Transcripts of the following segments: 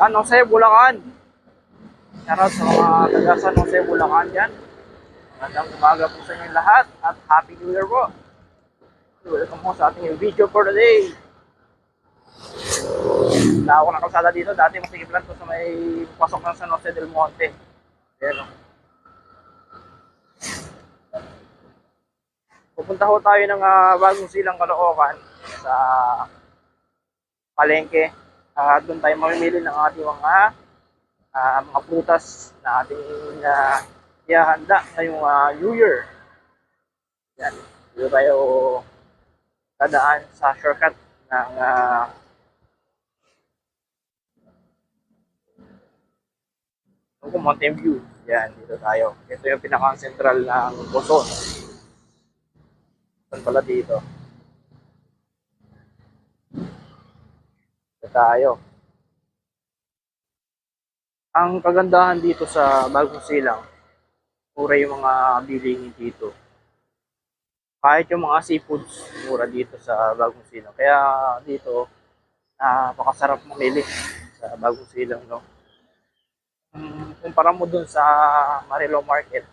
San Jose, Bulacan. Shoutout sa mga taga San Jose, Bulacan dyan. Magandang umaga po sa inyo lahat at Happy New Year po. Welcome po sa ating video for the day. Wala ako ng kalsada dito. Dati masigip lang to sa may pasok ng San Jose del Monte. Ayan o. Pupunta ho tayo ng ah, bagong silang Caloocan sa palengke. At doon tayo mamimili ng ating mga ah, mga prutas na ating uh, ihahanda ngayong ah, New Year. Yan. Dito tayo dadaan sa shortcut ng ah, Ako, Mountain View. Yan, dito tayo. Ito yung pinaka-central ng Quezon. Saan pala dito? Tayo. Ang kagandahan dito sa Bagong Silang, mura yung mga bilihin dito. Kahit yung mga seafoods, mura dito sa Bagong Silang. Kaya dito, napakasarap mamili sa Bagong Silang, no? um, kumpara mo dun sa Marilo Market,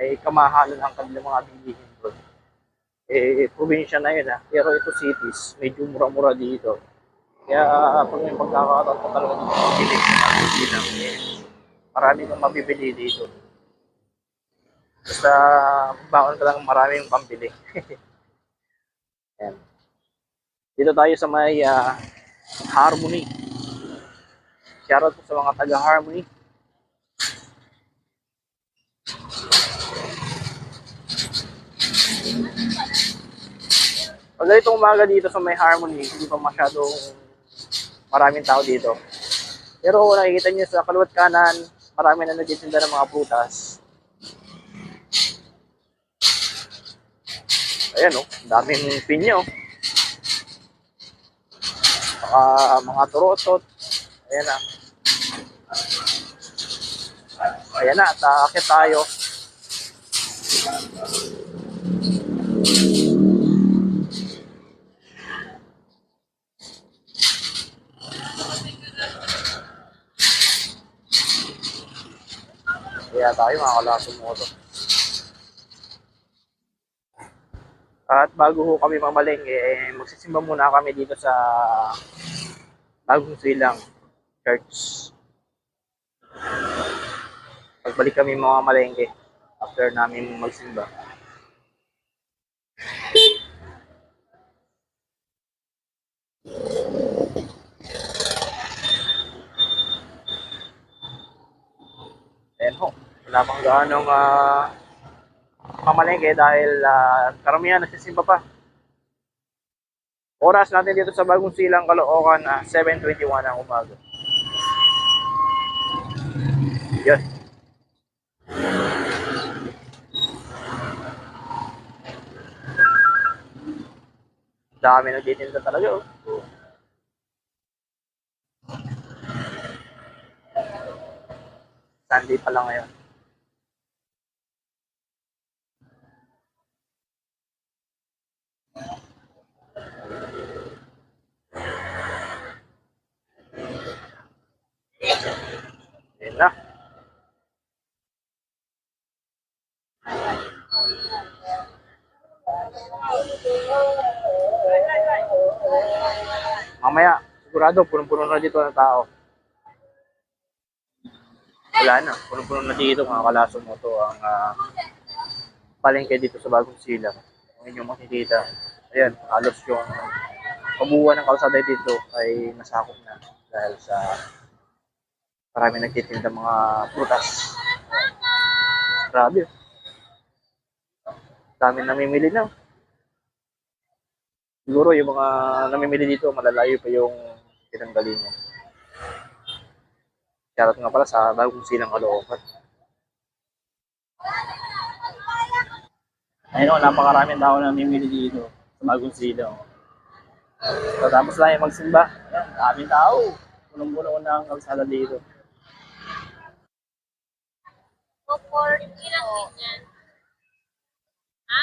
ay kamahalan ang kanilang mga bilihin doon. Eh, probinsya na yun ah. Pero ito cities, medyo mura-mura dito. Kaya pag may pagkakataon pa talaga dito mabili sa mga bilang, eh, marami kang mabibili dito. Basta baon ka lang maraming pambili. Ayan. Dito tayo sa may ah, Harmony. Shoutout po sa mga taga Harmony. Pag ganitong umaga dito sa may Harmony, hindi pa masyadong maraming tao dito. Pero kung nakikita niyo sa kaluwat kanan, marami na nagtitinda ng mga prutas. Ayan o, oh, daming pinyo. Saka mga turotot. Ayan na. Ayan na, at aakit tayo. Kaya tayo mga kalasong moto. At bago ho kami mamalengke, eh, magsisimba muna kami dito sa Bagong Silang Church. Pagbalik kami mga malengke after namin magsimba. Ayan ho, wala pang gaanong uh, mamalengke dahil ah, karamihan nagsisimba pa. Oras natin dito sa Bagong Silang Caloocan na 7.21 ang umaga. Yan. Dami nagtitinda talaga oh. Sunday pa lang ngayon. Yun na. Mamaya, sigurado, punong-puno na dito ng tao. Wala na, punong-puno na dito mga kalaso mo to ang ah, palengke dito sa Bagong Silang. Kung inyong makikita, ayan, halos yung kabuuan ng kalsada dito ay nasakop na dahil sa marami nagtitinda mga prutas. Grabe. Dami namimili na. Siguro yung mga namimili dito, malalayo pa yung pinanggalingan. Shoutout nga pala sa bagong silang Caloocan. Ayun o, napakaraming tao na namimili dito sa bagong silang. So, tapos lang yung magsimba. Ayan, daming tao. Punong-puno na ang kalsada dito. O for ilang ganyan? Ha?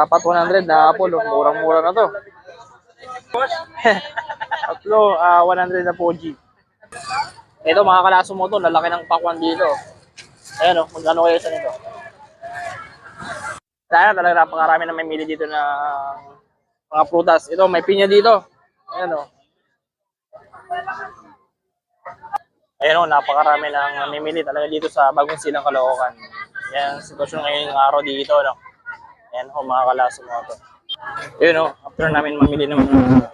Dapat 100 na apple, oh. murang-mura na to. Tatlo, ah 100 na Fuji. Ito mga kalaso mo to, lalaki ng pakwan dito. Ayan o, magkano kayo sa nito? Kaya talaga napakarami na may mili dito na mga prutas. Ito, may pinya dito. Ayan o. Ayan o, napakarami ng namimili talaga dito sa bagong silang Caloocan. Yan, sitwasyon ngayong araw dito. No? Ayan o, mga kalaso mo to. Yun o, after namin mamili ng mga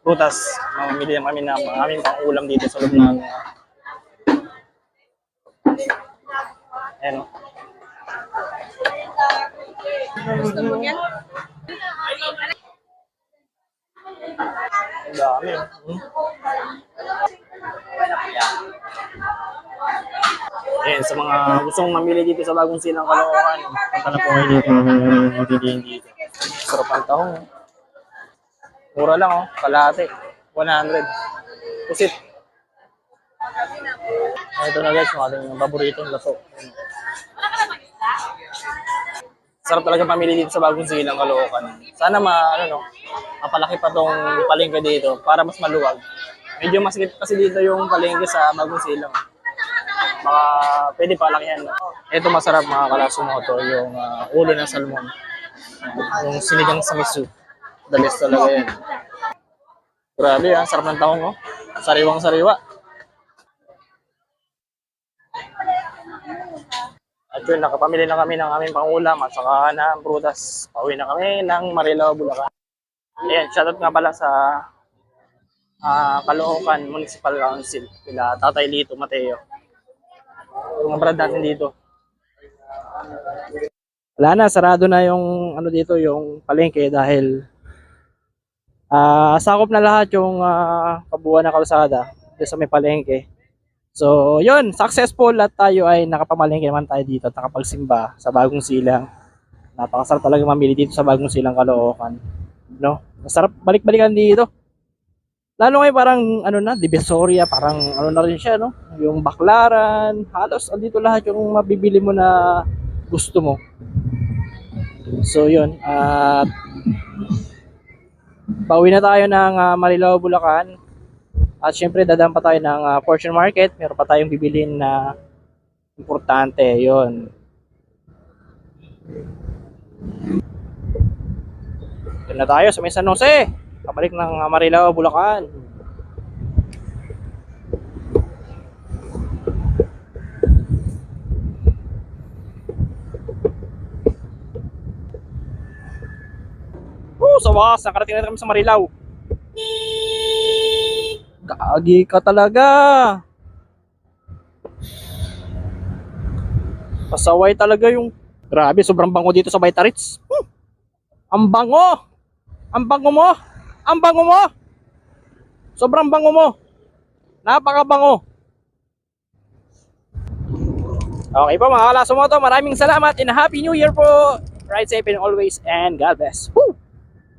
prutas, mamili kami ng mga aming pang-ulam dito sa loob ng Ayan o. Gusto mo yan? Ang dami. oh. Hmm? Ayan, sa mga gustong mamili dito sa bagong silang Caloocan, punta na po kayo dito. Mamimili dito. Sarap ang. Mura lang oh, kalahati. 100. Pusit. Ito na guys, yung ating paboritong laso. Sarap talaga pamili dito sa bagong silang Caloocan. Sana ma, ano no, mapalaki pa tong palengke dito para mas maluwag. Medyo masikip kasi dito yung palengke sa bagong silang. Baka pwede palakihan. Ito masarap mga kalasumoto, yung ah, ulo ng salmon. Yung sinigang sa miso. Best talaga yan. Grabe ah, sarap ng taong oh. Sariwang sariwa. At yun, nakapamili na kami ng aming pangulam at saka ng prutas. Pauwi na kami ng Marilao, Bulacan. Ayan, shoutout nga pala sa ah Caloocan Municipal Council. Kila Tatay Lito Mateo. Mga brad natin dito. Wala na, sarado na yung ano dito, yung palengke dahil ah sakop na lahat yung ah, kabuuan ng kalsada sa may palengke. So, yun, successful at tayo ay nakapamalengke naman tayo dito at nakapagsimba sa bagong silang. Napakasarap talaga mamili dito sa bagong silang Caloocan. No? Masarap balik-balikan dito. Lalo ngayon parang ano na, Divisoria, parang ano na rin siya, no? Yung Baklaran, halos andito lahat yung mabibili mo na gusto mo. So, yun. At pauwi na tayo ng ah, Marilao, Bulacan. At syempre, dadaan pa tayo ng ah, Fortune Market. Meron pa tayong bibilin na importante. Yun. Doon na tayo sa may San Jose. Pabalik ng ah, Marilao, Bulacan. Oh, sa wakas, nakarating na kami sa Marilao. Gagi ka talaga. Pasaway talaga yung... Grabe, sobrang bango dito sa Vitaritz. Hmm. Ang bango! Ang bango mo! Ang bango mo! Sobrang bango mo! Napakabango! Okay po mga kalaso to, maraming salamat and Happy New Year po! Ride safe and always and God bless. Woo!